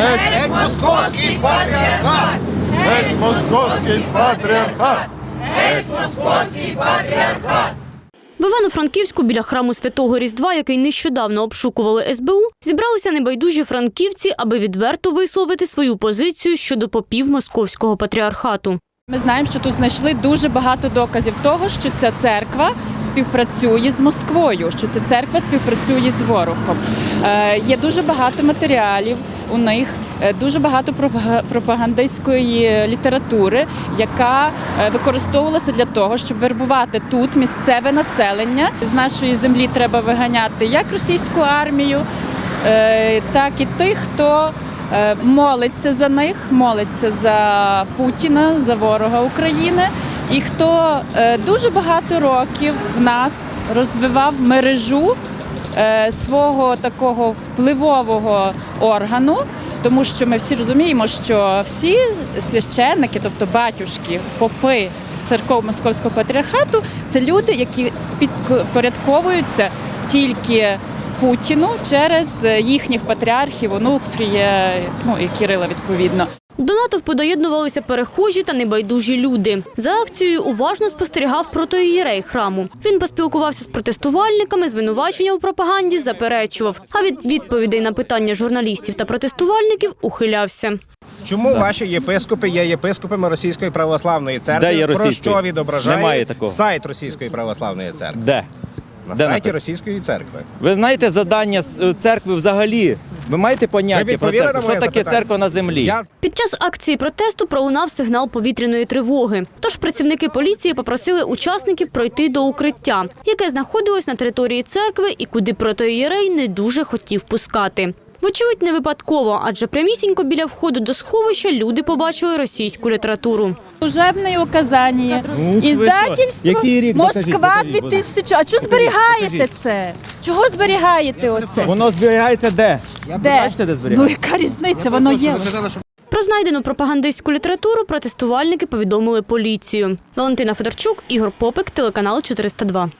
Геть московський патріархат! Геть московський патріархат! В Івано-Франківську біля храму Святого Різдва, який нещодавно обшукували СБУ, зібралися небайдужі франківці, аби відверто висловити свою позицію щодо попів московського патріархату. Ми знаємо, що тут знайшли дуже багато доказів того, що ця церква співпрацює з Москвою, що ця церква співпрацює з ворогом. Е, є дуже багато матеріалів у них, е, дуже багато пропага- пропагандистської літератури, яка е, використовувалася для того, щоб вербувати тут місцеве населення. З нашої землі треба виганяти як російську армію, е, так і тих, хто молиться за них, молиться за Путіна, за ворога України. І хто дуже багато років в нас розвивав мережу свого такого впливового органу, тому що ми всі розуміємо, що всі священники, тобто батюшки, попи церков Московського патріархату, це люди, які підпорядковуються тільки Путіну через їхніх патріархів Онуфрія, ну і Кирила відповідно. До натовпу доєднувалися перехожі та небайдужі люди. За акцією уважно спостерігав протоієрей храму. Він поспілкувався з протестувальниками, звинувачення у пропаганді заперечував. А від відповідей на питання журналістів та протестувальників ухилявся. Чому ваші єпископи є єпископами Російської православної церкви? Де є Про що відображає Немає такого. сайт Російської православної церкви? Де? На Де сайті написано? Російської церкви. Ви знаєте задання е, церкви взагалі? Ви маєте Ви поняття про відповіли церкву? на Що моє таке запитання? церква на землі? Я Під час акції протесту пролунав сигнал повітряної тривоги. Тож працівники поліції попросили учасників пройти до укриття, яке знаходилось на території церкви і куди протоієрей не дуже хотів пускати. Вочевидь, не випадково, адже прямісінько біля входу до сховища люди побачили російську літературу. Служебне указання, Ну, іздательство Який рік? Москва покажіть, будь 2000. А що зберігаєте це? Чого зберігаєте оце? Воно зберігається де? Де? Бачите, де Ну зберігається? яка різниця? Воно є. Про знайдену пропагандистську літературу протестувальники повідомили поліцію. Валентина Федорчук, Ігор Попик, телеканал 402.